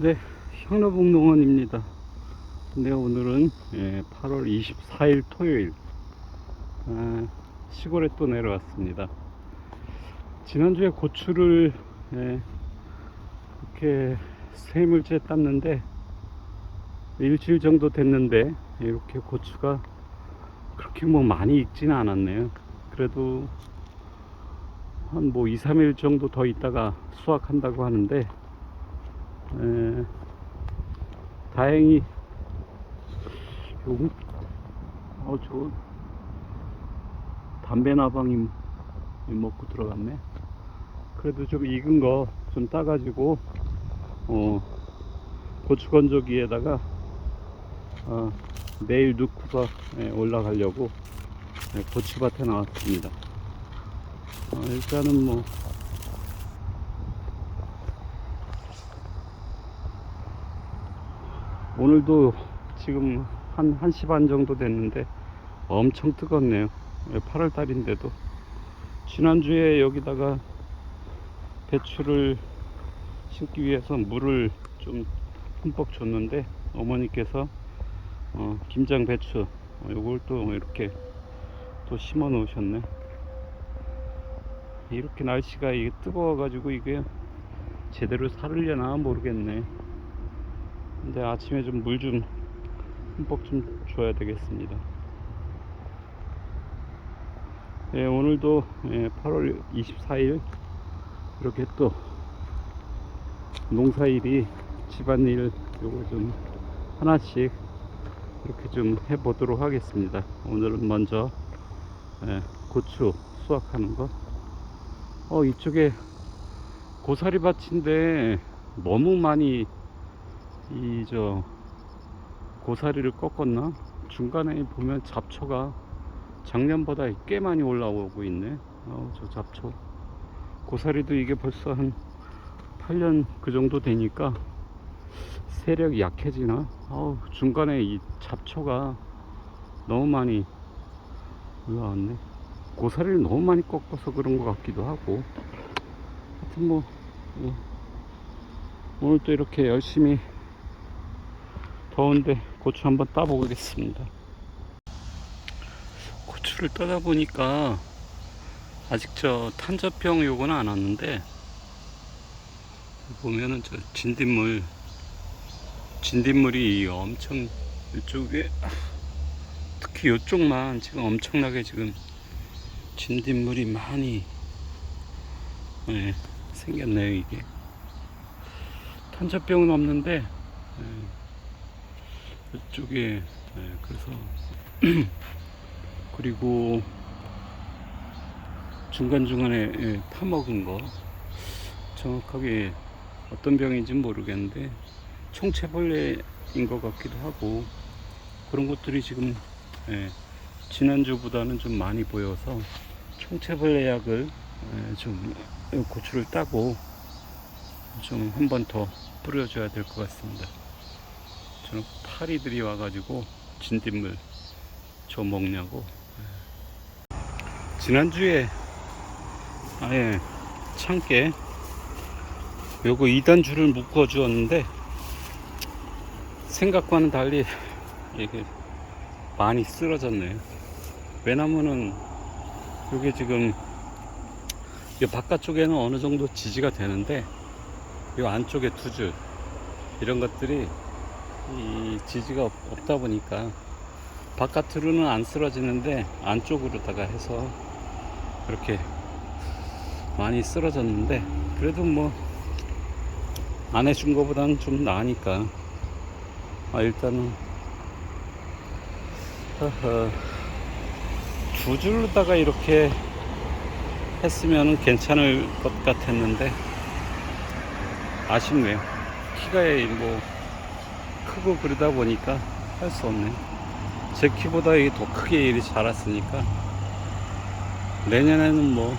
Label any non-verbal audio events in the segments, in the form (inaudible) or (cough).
네, 향로북농원입니다. 네, 오늘은 예, 8월 24일 토요일 아, 시골에 또 내려왔습니다. 지난주에 고추를 예, 이렇게 세물째 땄는데 일주일 정도 됐는데 이렇게 고추가 그렇게 뭐 많이 익지는 않았네요. 그래도 한 뭐 2, 3일 정도 더 있다가 수확한다고 하는데 에, 다행히 요, 어, 저 담배 나방이 먹고 들어갔네. 그래도 좀 익은 거 좀 따가지고 어, 고추 건조기에다가 어, 내일 넣고서 예, 올라가려고 예, 고추밭에 나왔습니다. 어, 일단은 뭐 오늘도 지금 한 1시 반 정도 됐는데 엄청 뜨겁네요. 8월 달인데도. 지난주에 여기다가 배추를 심기 위해서 물을 좀 흠뻑 줬는데 어머니께서 어, 김장 배추 어, 요걸 또 이렇게 또 심어 놓으셨네. 이렇게 날씨가 이게 뜨거워 가지고 이게 제대로 살으려나 모르겠네. 근데 아침에 좀물좀 흠뻑 좀 줘야 되겠습니다. 예, 오늘도 예, 8월 24일 이렇게 또 농사일이 집안일 요거 좀 하나씩 이렇게 좀 해보도록 하겠습니다. 오늘은 먼저 예, 고추 수확하는 거. 어 이쪽에 고사리 밭인데 너무 많이 이 저 고사리를 꺾었나? 중간에 보면 잡초가 작년보다 꽤 많이 올라오고 있네. 어, 저 잡초. 고사리도 이게 벌써 한 8년 그 정도 되니까 세력이 약해지나? 어우, 중간에 이 잡초가 너무 많이 올라왔네. 고사리를 너무 많이 꺾어서 그런 것 같기도 하고. 하여튼 뭐, 예. 오늘 또 이렇게 열심히 더운데 고추 한번 따보겠습니다. 고추를 따다 보니까 아직 저 탄저병 요거는 안 왔는데 보면은 저 진딧물 진딧물이 엄청 이쪽에 특히 이쪽만 지금 엄청나게 지금 진딧물이 많이 예, 생겼네요 이게 탄저병은 없는데 예, 이쪽에 예, 그래서 (clears throat) 그리고 중간중간에 예, 파먹은 거 정확하게 어떤 병인지 모르겠는데 총체벌레인 것 같기도 하고 그런 것들이 지금 예, 지난주보다는 좀 많이 보여서 총체벌레 약을 예, 좀 고추를 따고 좀 한 번 더 뿌려줘야 될 것 같습니다. 저는 파리들이 와가지고 진딧물 저 먹냐고. 지난주에 아예 참깨. 요거 2단 줄을 묶어 주었는데 생각과는 달리 이게 많이 쓰러졌네요. 왜냐면은 요게 지금 이 바깥쪽에는 어느 정도 지지가 되는데 이 안쪽에 두 줄 이런 것들이 이 지지가 없, 없다 보니까 바깥으로는 안 쓰러지는데 안쪽으로다가 해서 그렇게 많이 쓰러졌는데 그래도 뭐 안 해준 거보다는 좀 나으니까. 아 일단은 두 줄로다가 이렇게 했으면 괜찮을 것 같았는데 아쉽네요. 키가 뭐 크고 그러다 보니까 할 수 없네 제 키보다 이게 더 크게 일이 자랐으니까 내년에는 뭐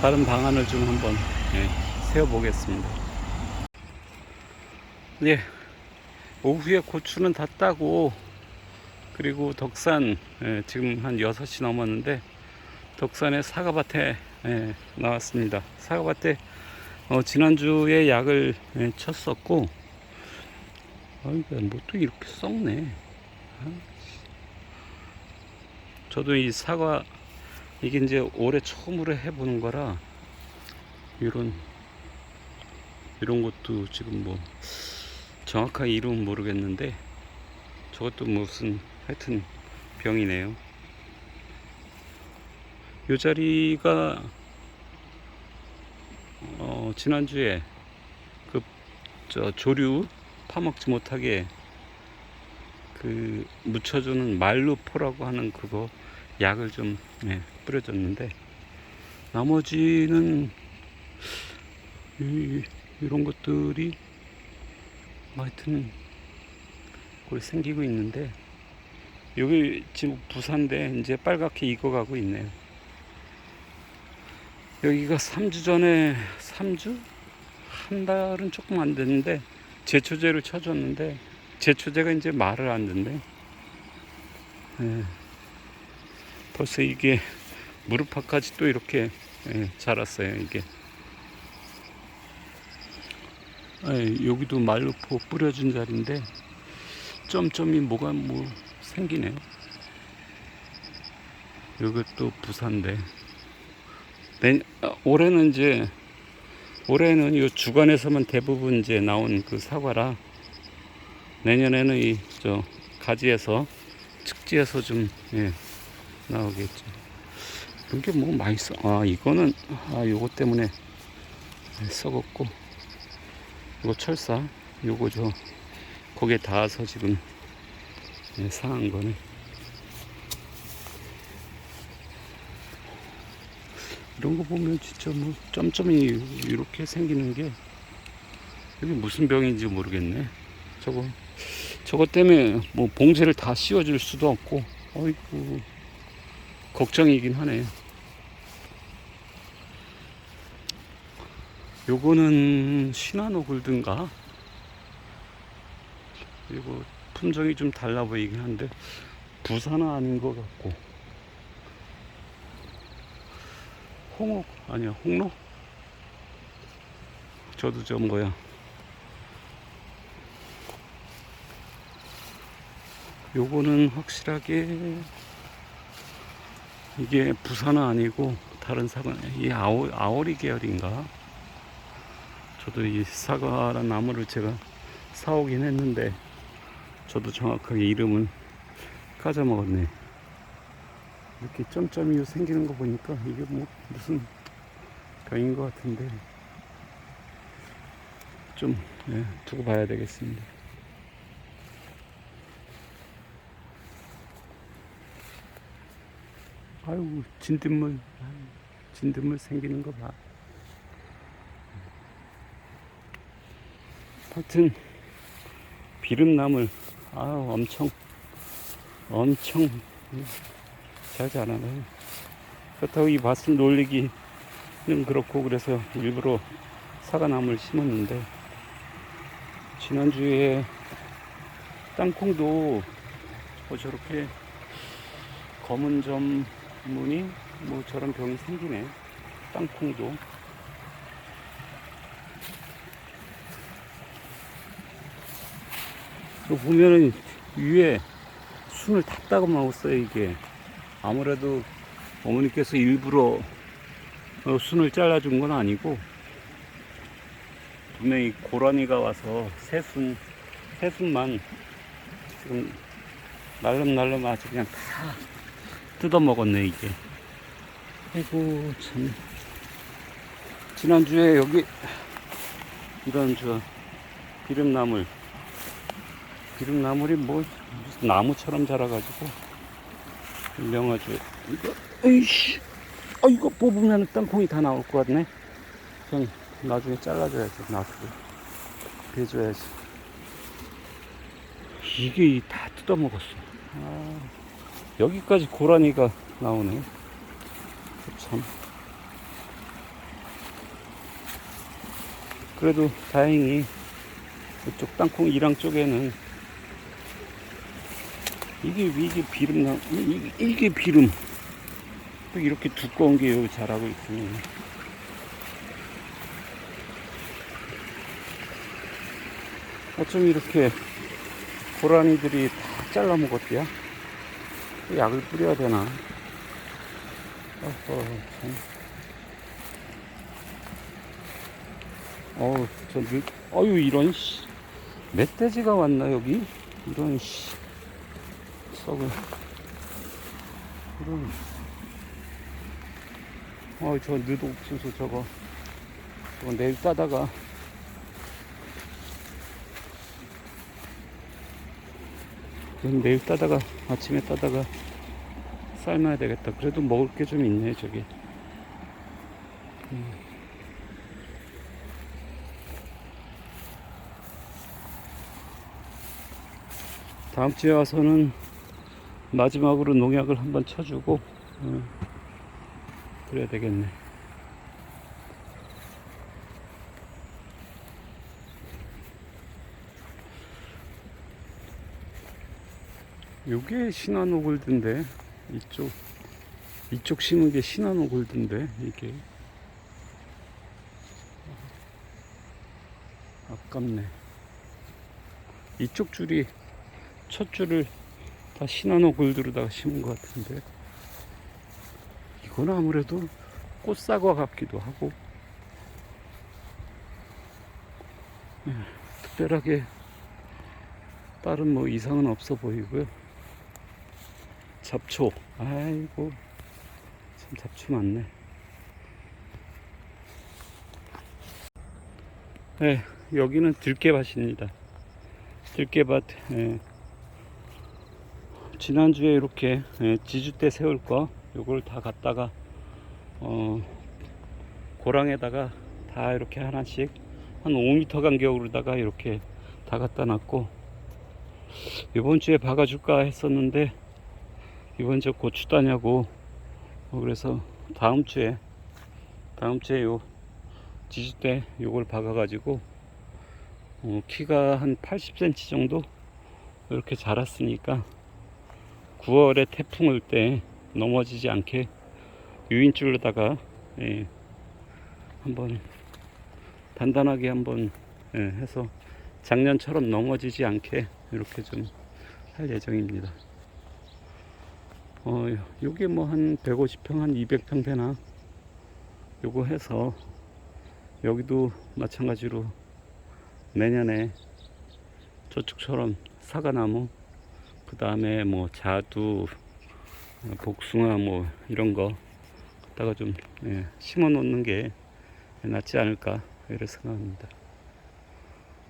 다른 방안을 좀 한번 예, 세워보겠습니다. 예, 오후에 고추는 다 따고 그리고 덕산 예, 지금 한 6시 넘었는데 덕산의 사과밭에 예, 나왔습니다. 사과밭에 어, 지난주에 약을 예, 쳤었고, 아이고, 뭐또 이렇게 썩네. 아, 저도 이 사과, 이게 이제 올해 처음으로 해보는 거라, 이런, 이런 것도 지금 뭐, 정확하게 이름은 모르겠는데, 저것도 무슨, 하여튼, 병이네요. 요 자리가, 어, 지난주에 그, 저, 조류 파먹지 못하게 그, 묻혀주는 말루포라고 하는 그거 약을 좀, 예, 뿌려줬는데, 나머지는, 이, 이런 것들이, 뭐 하여튼, 거기 생기고 있는데, 여기 지금 부산데, 이제 빨갛게 익어가고 있네요. 여기가 3주 전에 3주? 한 달은 조금 안 됐는데 제초제를 쳐줬는데 제초제가 이제 말을 안 듣네. 예. 벌써 이게 무릎팍까지 또 이렇게 예, 자랐어요 이게. 예, 여기도 말루포 뿌려준 자리인데 점점이 뭐가 뭐 생기네요. 또 부산데. 내, 어, 올해는 이제 올해는 이 주간에서만 대부분 이제 나온 그 사과라 내년에는 이 저 가지에서 측지에서 좀 예, 나오겠죠. 이게 뭐 맛있어. 아 이거는 아 요거 때문에 썩었고 이거 철사 요거 저 거기에 닿아서 지금 예, 상한 거네. 이런 거 보면 진짜 뭐 점점이 이렇게 생기는 게 이게 무슨 병인지 모르겠네. 저거 저거 때문에 뭐 봉쇄를 다 씌워줄 수도 없고, 어이구 걱정이긴 하네. 요거는 시나노 골든가? 이거 품종이 좀 달라 보이긴 한데 부산은 아닌 것 같고. 홍옥 아니야 홍로? 저도 저 뭐야. 요거는 확실하게 이게 부산은 아니고 다른 사과 이 아오, 아오리 계열인가? 저도 이 사과란 나무를 제가 사오긴 했는데 저도 정확하게 이름은 까져먹었네 이렇게 점점이 생기는 거 보니까 이게 뭐 무슨 병인 것 같은데 좀 예, 두고 봐야 되겠습니다. 아이고 진딧물 아유, 진딧물 생기는 거 봐. 하여튼 비름나물 아유 엄청 엄청 잘 자라나요. 그렇다고 이 밭을 놀리기는 그렇고 그래서 일부러 사과나무를 심었는데 지난주에 땅콩도 뭐 저렇게 검은 점무늬 뭐 저런 병이 생기네. 땅콩도. 또 보면은 위에 순을 탔다고 먹었어요 이게 아무래도 어머니께서 일부러 어, 순을 잘라준 건 아니고 분명히 고라니가 와서 새순 새순만 지금 날름날름 아주 그냥 다 뜯어 먹었네 이게. 아이고 참. 지난주에 여기 이런 저 비름나물 비름나물이 뭐 나무처럼 자라가지고 명아주 이거? 에이씨. 아 이거 뽑으면 땅콩이 다 나올 것 같네. 그냥 나중에 잘라줘야지 놔두고 해줘야지. 이게 다 뜯어먹었어. 아, 여기까지 고라니가 나오네. 참. 그래도 다행히 이쪽 땅콩 이랑 쪽에는 이게 이게 비름 나 이게, 이게 비름 또 이렇게 두꺼운 게 여기 자라고 있으면 어쩜 이렇게 고라니들이 다 잘라 먹었대요? 약을 뿌려야 되나? 어허, 참. 어우, 저, 늘, 어유, 이런, 씨. 멧돼지가 왔나, 여기? 이런, 씨. 썩을. 이런. 어, 저 느도 옥수수 저거. 저거 내일 따다가. 그럼 내일 따다가, 아침에 따다가 삶아야 되겠다. 그래도 먹을 게 좀 있네, 저기. 음. 다음 주에 와서는 마지막으로 농약을 한번 쳐주고, 어, 그래야 되겠네. 요게 시나노 골드인데, 이쪽, 이쪽 심은 게 시나노 골드인데, 이게. 아깝네. 이쪽 줄이, 첫 줄을 다 시나노 골드로다가 심은 것 같은데. 이건 아무래도 꽃사과 같기도 하고, 예, 특별하게 다른 뭐 이상은 없어 보이고요. 잡초. 아이고. 참 잡초 많네. 네, 여기는 들깨밭입니다. 들깨밭. 예. 지난주에 이렇게 예, 지주대 세울 거 요걸 다 갖다가 어, 고랑에다가 다 이렇게 하나씩 한 5m 간격으로다가 이렇게 다 갖다 놨고 이번 주에 박아줄까 했었는데 이번 주에 고추 따냐고 어, 그래서 다음 주에 다음 주에 요 지지대 요걸 박아 가지고 어, 키가 한 80cm 정도? 이렇게 자랐으니까 9월에 태풍 올 때 넘어지지 않게 유인줄로다가 예, 한번 단단하게 한번 예, 해서 작년처럼 넘어지지 않게 이렇게 좀 할 예정입니다. 어, 요게 뭐 한 150평, 한 200평 되나? 요거 해서 여기도 마찬가지로 내년에 저축처럼 사과나무, 그 다음에 뭐 자두, 복숭아 뭐 이런 거 갖다가 좀 예, 심어 놓는 게 낫지 않을까 이렇게 생각합니다.